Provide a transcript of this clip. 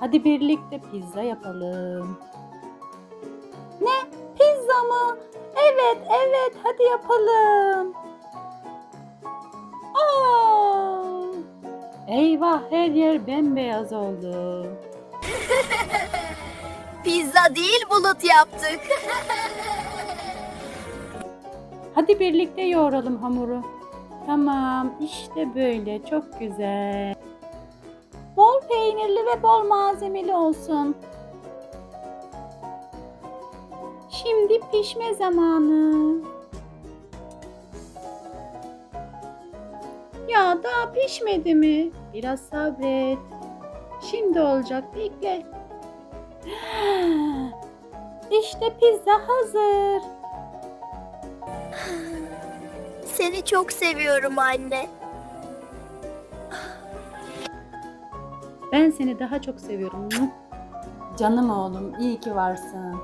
Hadi birlikte pizza yapalım. Ne? Pizza mı? Evet, evet. Hadi yapalım. Aa! Eyvah her yer bembeyaz oldu. Pizza değil bulut yaptık. Hadi birlikte yoğuralım hamuru. Tamam, işte böyle. Çok güzel. Bol peynirli ve bol malzemeli olsun. Şimdi pişme zamanı. Ya daha pişmedi mi? Biraz sabret. Şimdi olacak bekle. İşte pizza hazır. Seni çok seviyorum anne. Ben seni daha çok seviyorum. Canım oğlum, iyi ki varsın.